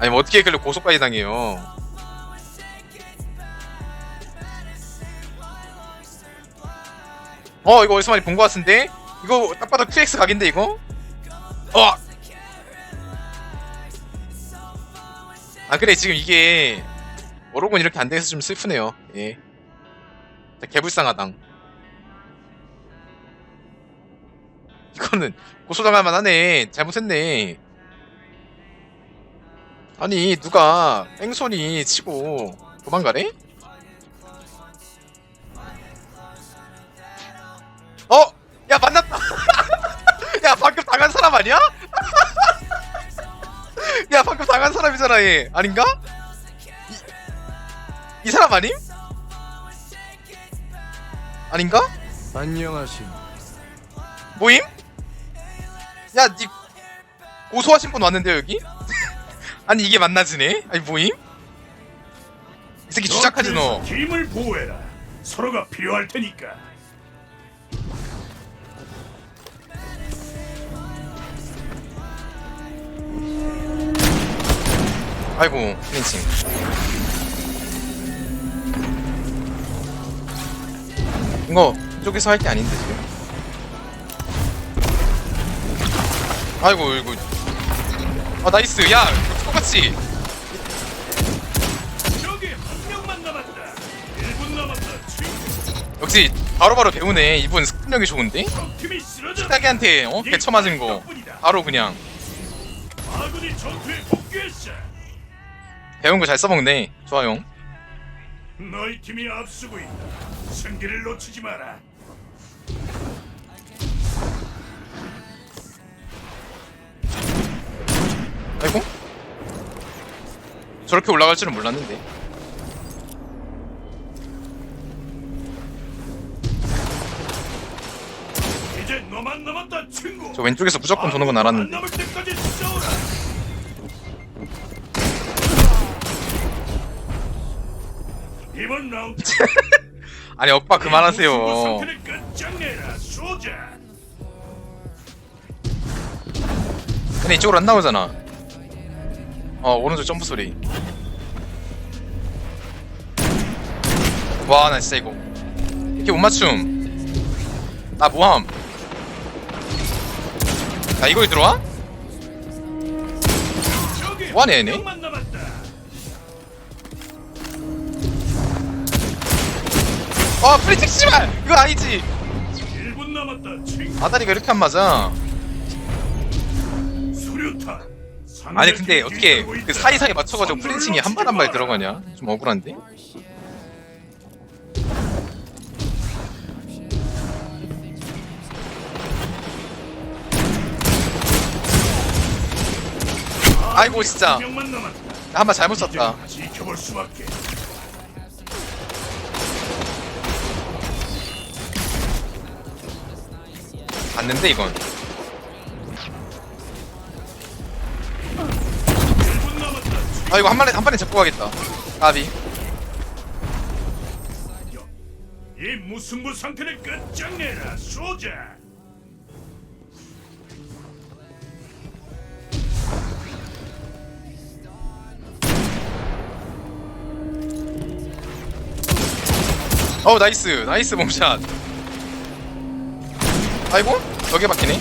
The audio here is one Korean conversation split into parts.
아니 뭐 어떻게 그래 고속까지 당해요? 어 이거 어디서 많이 본 것 같은데? 이거 딱 봐도 QX 각인데 이거? 어! 아 그래 지금 이게 오로곤 이렇게 안 돼서 좀 슬프네요. 예. 개불쌍하당. 이거는 고소당할 만하네. 잘못했네 아니 누가 뺑소니 치고 도망가래? 어? 야 만났다 야 방금 당한 사람 아니야? 야 방금 당한 사람이잖아 얘 아닌가? 이, 이 사람 아님? 아닌가? 안녕하신 모임? 야, 니 고소하신 분 왔는데요 여기? 아니 이게 만나지네? 아니 모임? 이 새끼 주작하지 너. 힘을 보호해라. 서로가 필요할 테니까. 아이고 플린칭. 이거 이쪽에서 할 게 아닌데 지금. 아이고 이거. 아 나이스. 야 똑같이. 저기 한 명만 남았다. 1분 남았다. 친구. 역시 바로바로 배우네. 이분 스크력이 좋은데? 딱이한테 어 개쳐 맞은 거 바로 그냥. 배운 거 잘 써먹네. 좋아요. 너희 팀이 앞서고 있다. 승기를 놓치지 마라. 아이고 저렇게 올라갈 줄은 몰랐는데 이제 너만 남았다, 친구. 저 왼쪽에서 무조건 도는 건 알았는데 남을 때까지. 이번 라운드 아니 오빠 그만하세요 상태를 끝장내라, 소자. 근데 이쪽으로 안 나오잖아 어 오른쪽 점프 소리 와나 진짜 이거 이렇게 못 맞춤 나 모함 나 이거에 들어와? 얘네? 명만 남았다. 어 프리틱 씨발 이거 아니지 1분 남았다, 친구. 아다리가 이렇게 안 맞아 수류탄. 아니 근데 어떻게 그. 사이사이 맞춰가지고 플린칭이 한 발 한 발. 들어가냐 좀 억울한데 아이고 진짜 한 발 잘못 쐈다. 봤는데 이건 아 이거 한 발에 한 발에 잡고 가겠다. 까비. 이 무승부 상태를 끝장내라, 소자. 어 나이스. 나이스 몸샷. 아이고 여기 박히네.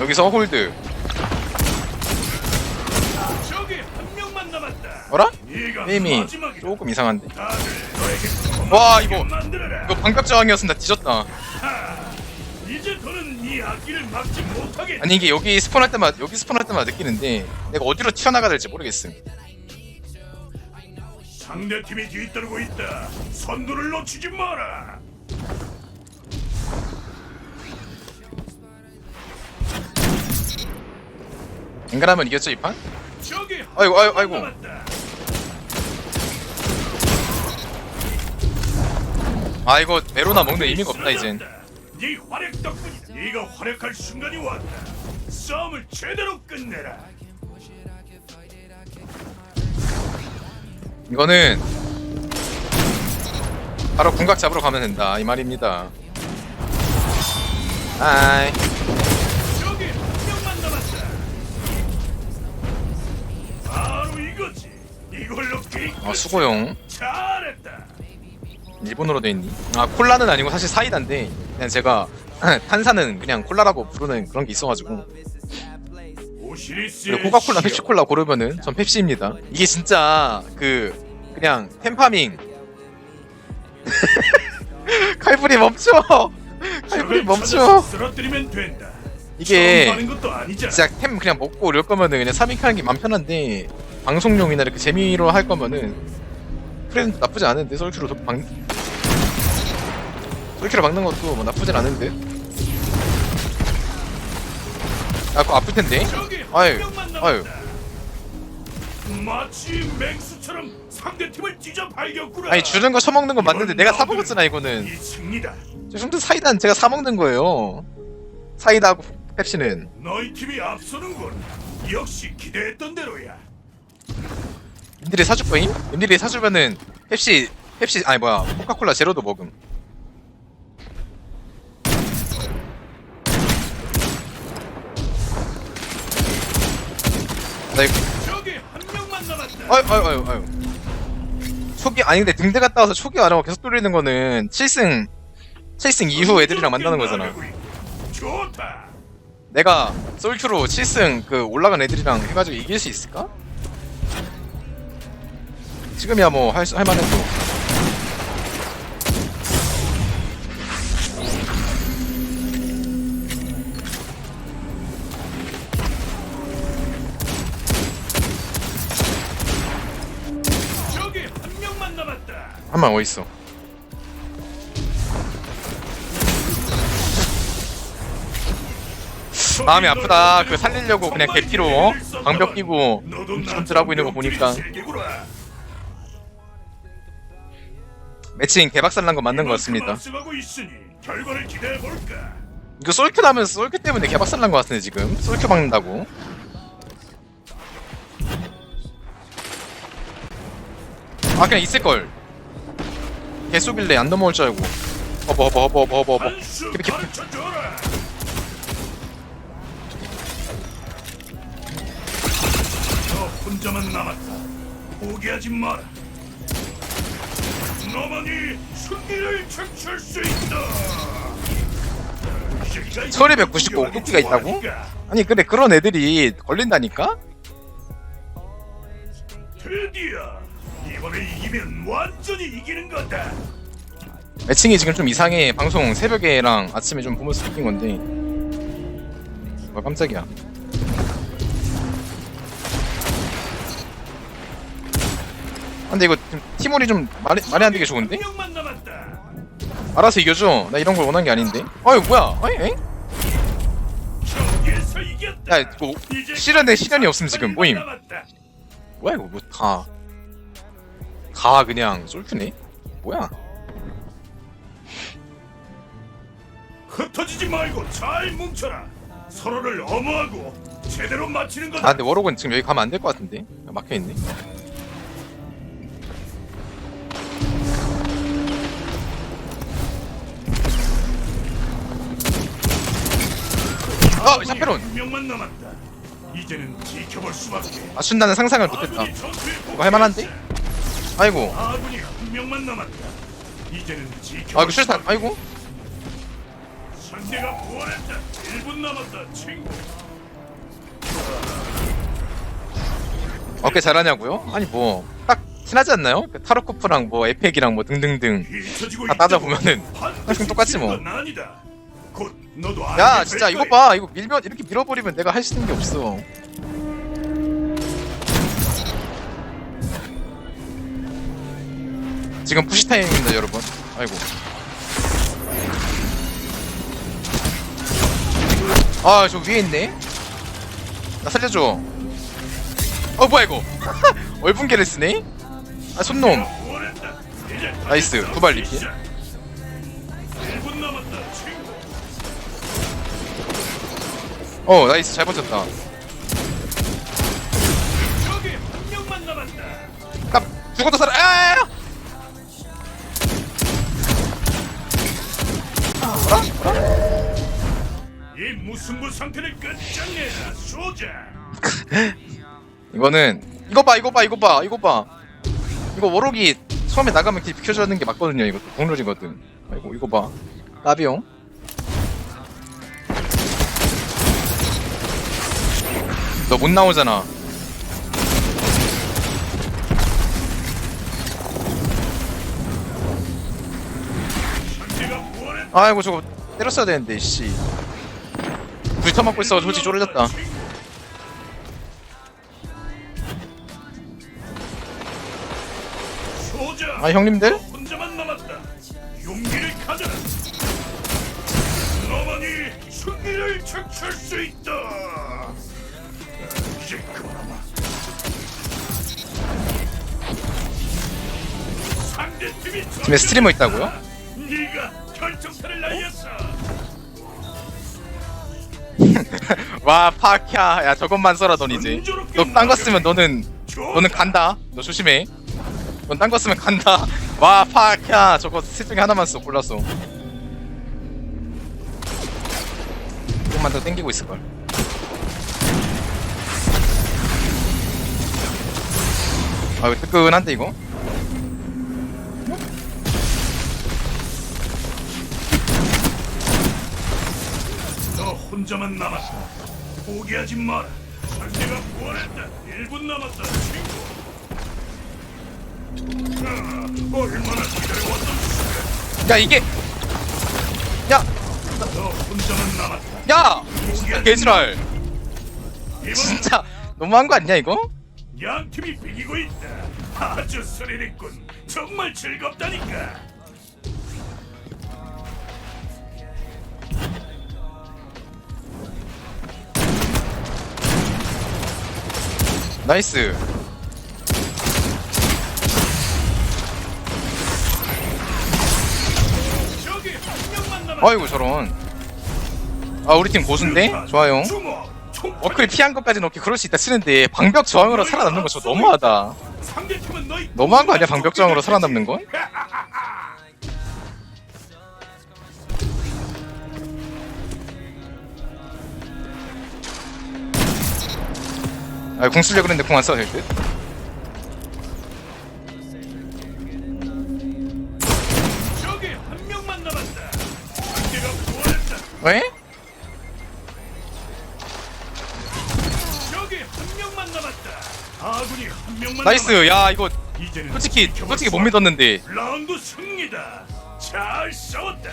여기서 홀드 저기 한 명만 남았다. 어라? 게임이. 조금 이상한데 와, 이거-. 이거 반갑 저항이었으면 나 뒤졌다. 아니 이게 여기 스폰할 때마다 여기 스폰할 때마다 느끼는데 내가 어디로 튀어나가야 될지 모르겠음 상대 팀이 뒤따르고 있다. 선두를 놓치지 마라. 앵간하면 이겼죠 이판? 아이고, 아이고, 아이고. 아 이거 메로나 먹는 의미가 없다 이젠 네 활약 덕분이다. 네가 활약할 순간이 왔다. 싸움을 제대로 끝내라. 이거는 바로 궁각 잡으러 가면 된다 이 말입니다 아이 아 수고용 자. 일본어로 돼 있니? 아 콜라는 아니고 사실 사이다인데 그냥 제가 탄산은 그냥 콜라라고 부르는 그런 게 있어가지고 그리고 코카콜라. 펩시콜라 고르면은 전 펩시입니다. 이게 진짜 그 그냥 템파밍 칼불이 멈춰 적을 멈춰 쓰러뜨리면 된다. 이게. 진짜 템 그냥 먹고 이럴 거면은 그냥 3인 하는 게 맘 편한데 방송용이나 이렇게 재미로 할 거면은 프렌드 나쁘지 않은데 솔큐로 도- 방 솔큐로 막는 것도 뭐 나쁘진 않은데 아 그거 아플 텐데 아유, 아유. 마치 맹수처럼 상대 팀을 찢어 발겼구나. 아니 주는 거 처먹는 건 맞는데 내가 사 먹었잖아 이거는 이 승리다. 지금 사이다는 제가 사 먹는 거예요 사이다하고 펩시는 너희 팀이 앞서는군. 역시 기대했던 대로야. 님들이 사줄 거임? 님들이 사주면은 펩시 펩시 아니 뭐야 코카콜라 제로도 먹음 나 이거. 아유 아유 아유 아유 초기 아니 근데 등대 갔다 와서 초기 안 하고 계속 돌리는 거는 7승 7승 이후 애들이랑 만나는 거잖아. 내가 솔큐로 7승 그 올라간 애들이랑 해가지고 이길 수 있을까? 지금이야 뭐 할 할만해도 한만 어딨어? 마음이 아프다. 그 살리려고 그냥 개피로 어? 방벽 끼고 움찔움찔 하고 있는 거 보니까. 매칭 개박살 난 거 맞는 것 같습니다. 이거 솔큐 나면 솔큐 때문에 개박살 난거 같은데 지금? 솔큐 막는다고? 아 그냥 있을 걸 개 쏘길래 안 넘어올 줄 알고 허버 허버 허버 한수 캐피, 캐피. 가르쳐줘라. 너 혼자만 남았다. 포기하지 마라. 너만이 승리를 창출할 수 있다. 소리 195 꾹기가 있다고? 아니 근데 그런 애들이 걸린다니까? 드디어 이번에 이기면 완전히 이기는 거다. 매칭이 지금 좀 이상해 방송 새벽에랑 아침에 좀 보면서 느낀 건데 와 깜짝이야 아, 근데 이거 좀 티몰이 좀 말이, 말이 안 되게 좋은데? 한 명만 남았다. 알아서 이겨줘 나 이런 걸 원한 게 아닌데 아유 뭐야 아니 엥? 경기에서 이겼다. 야 이거 실현에 실현이 없음 지금 모임. 뭐야 이거 뭐다 다다 그냥 쏠큐네 뭐야 흩어지지 말고 잘 뭉쳐라. 서로를 엄호하고 제대로 맞히는 거다. 아 근데 워록은 지금 여기 가면 안 될 것 같은데 막혀있네 어 샤페론 한 명만 남았다. 이제는 지켜볼 수밖에. 맞춘다는 상상을 못했다 아군이 전투에 이거 할 만한데? 아이고 아군이 한 명만 남았다. 이제는 지켜볼 아 이거 실탄. 아이고 상대가 부활했다. 1분 남았다, 친구. 어떻게 잘하냐고요? 아니 뭐 딱 친하지 않나요? 그 타로코프랑 뭐 에펙이랑 뭐 등등등 다 따져보면은 반드시 항상 똑같지 뭐. 지는 건 아니다. 곧 너도 야 알게 진짜 될 이거 거야. 봐 이거 밀면 이렇게 밀어버리면 내가 할 수 있는 게 없어 지금 푸시 타임입니다 여러분. 아이고. 아 저 위에 있네? 나 살려줘. 어 뭐야 이거? 얼분개를 쓰네? 아 손놈. 나이스, 두발 리필. 있어. 1분 남았다, 친구. 어 나이스. 잘 버텼다. 깜 죽어도 살아. 아 무승부 상태를 끝장내라, 소자. 이거는 이거 봐 이거 봐 이거 봐 이거 봐. 이거 워록이 처음에 나가면 이렇게 비켜주는 게 맞거든요. 이거 공룰이거든. 아이고 이거 봐. 나비용 너 못 나오잖아. 아이고 저거 때렸어야 되는데 씨 불터 맞고 있어 솔직히 쫄렸다. 아 형님들? 너 혼자만 남았다. 용기를 가져라. 너만이 승리를 책취할 수 있다. 이제 그만하마. 상대 팀이 팀에 스트리머 있다고요? 네가 결정타를 날렸어. 와 파키야 야 저것만 써라 넌 이제 너딴 거 쓰면 너는 너는 간다. 너 조심해. 넌 딴 거 쓰면 간다. 와 파키야 저거 셋 중에 하나만 써 골랐어 조금만 더 땡기고 있을걸. 아 이거 뜨끈한데 이거? 혼자만 남았다. 포기하지 마라. 상대가 부활했다. 1분 남았다, 친구. 아, 얼마나 기다려왔던 야 이게 야! 너 혼자만 남았다. 야! 포기하지 개지랄 이번 진짜 너무한 거 아니야 이거? 양 팀이 비기고 있다. 아주 스릴 있군. 정말 즐겁다니까. 나이스. 아이고 저런 아 우리 팀 고수인데? 좋아요. 워크를 피한 것까지는 오케이 그럴 수 있다 치는데 방벽 저항으로 살아남는 거 저 너무하다 너무한 거 아니야 방벽 저항으로 살아남는 건? 아 궁 쓰려고 그랬는데 궁 안 써도. 상대가 부활했다. 왜? 나이스 야 이거 솔직히 솔직히 수못 믿었는데 라운드 승리다. 잘 싸웠다.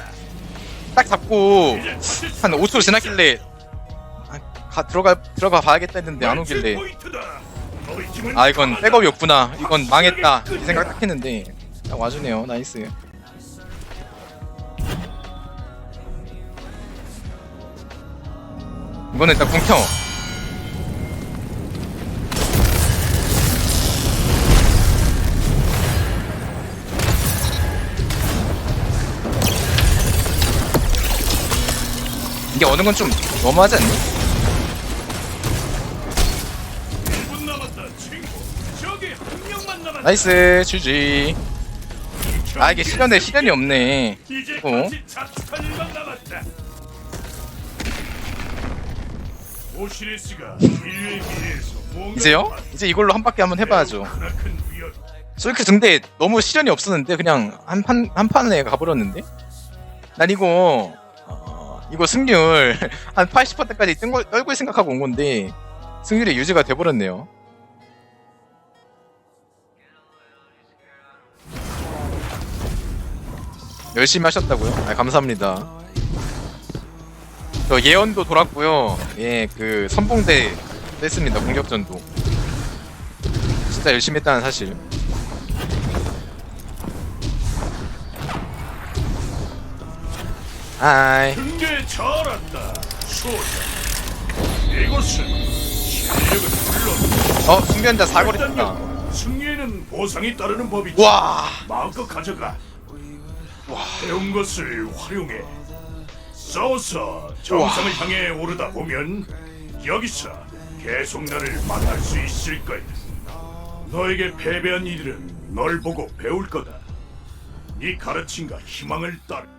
딱 잡고 한 5초 지났길래 아, 가, 들어가 들어가 봐야겠다 했는데 안 오길래. 아 이건. 백업이 없구나. 이건 망했다. 이 생각 딱 했는데. 딱 와주네요. 나이스. 이거는 일단 궁켜 이게 어느 건 좀 너무하지 않니? 나이스 GG 아 이게 시련에 시련이 없네 어? 이제요? 이제 이걸로 한 바퀴 한번 해봐야죠. 솔직히 근데 너무 시련이 없었는데 그냥 한 판 한 판에 가버렸는데 난 이거 어, 이거 승률 한 80%까지 뜬 걸, 떨고 생각하고 온 건데 승률이 유지가 돼버렸네요 열심히 하셨다고요? 아, 감사합니다 저 예언도 돌았고요 예 그 선봉대 뺐습니다 공격전도 진짜 열심히 했다는 사실 하이 등대 잘 왔다. 소자. 이곳은 실력은 물론 어 승변자 사거리 다 승리에는 보상이 따르는 법이지. 와 마음껏 가져가. 배운 것을 활용해. 싸워서 정상을 향해 오르다 보면 여기서 계속 나를 만날 수 있을 거야. 너에게 패배한 이들은 널 보고 배울 거다. 네 가르침과 희망을 따르.